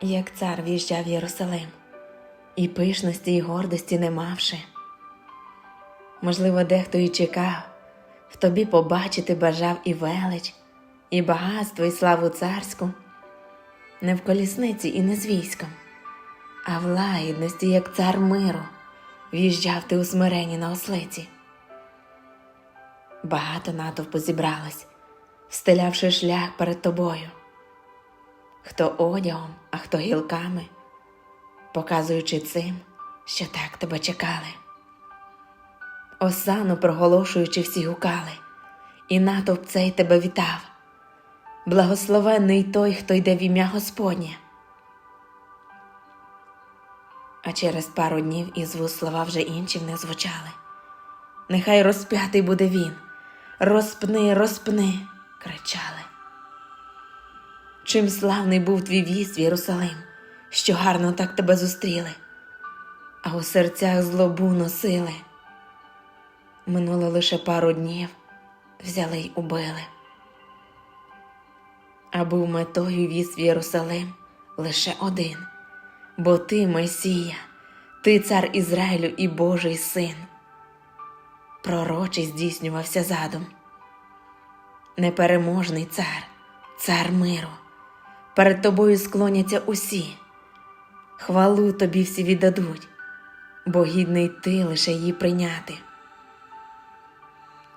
як цар в'їжджав Єрусалим, і пишності, і гордості не мавши. Можливо, дехто і чекав, в тобі побачити бажав і велич, і багатство, і славу царську, не в колісниці і не з військом, а в лагідності, як цар миру, в'їжджав ти у смиренні на ослиці. Багато натовпу зібралось, встелявши шлях перед тобою, хто одягом, а хто гілками, показуючи цим, що так тебе чекали. Осану проголошуючи всі гукали, і натовп цей тебе вітав. Благословенний той, хто йде в ім'я Господнє. А через пару днів із вуст слова вже інші в них звучали. Нехай розп'ятий буде він, розпни, розпни, кричали. Чим славний був твій віз в Єрусалим, що гарно так тебе зустріли, а у серцях злобу носили. Минуло лише пару днів, взяли й убили. А був метою віз в Єрусалим лише один, бо ти Месія, ти цар Ізраїлю і Божий син. Пророчий здійснювався задум. Непереможний цар, цар миру. Перед тобою склоняться усі. Хвалу тобі всі віддадуть, бо гідний ти лише її прийняти.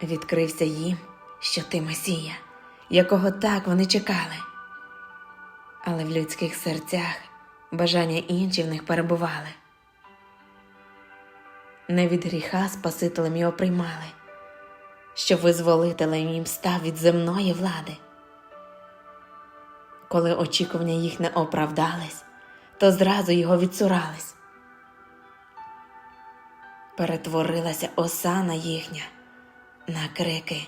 Відкрився їм, що ти Месія, якого так вони чекали. Але в людських серцях бажання інші в них перебували. Не від гріха Спасителем його приймали, що визволителем їм став від земної влади. Коли очікування їх не оправдались, то зразу його відсурались. Перетворилася осана їхня на крики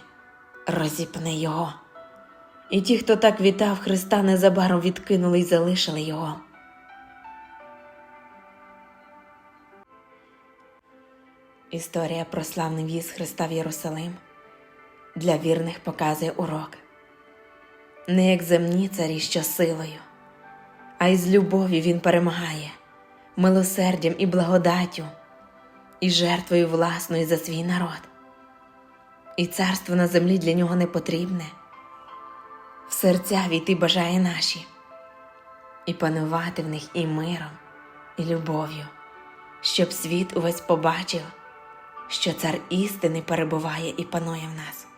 розіпни його. І ті, хто так вітав Христа, незабаром відкинули й залишили його. Історія про славний в'їзд Христа в Єрусалим для вірних показує урок. Не як земні царі, що силою, а із любові він перемагає, милосердям і благодаттю, і жертвою власною за свій народ. І царство на землі для нього не потрібне. В серця війти бажає наші, і панувати в них і миром, і любов'ю, щоб світ увесь побачив, що цар істини перебуває і панує в нас.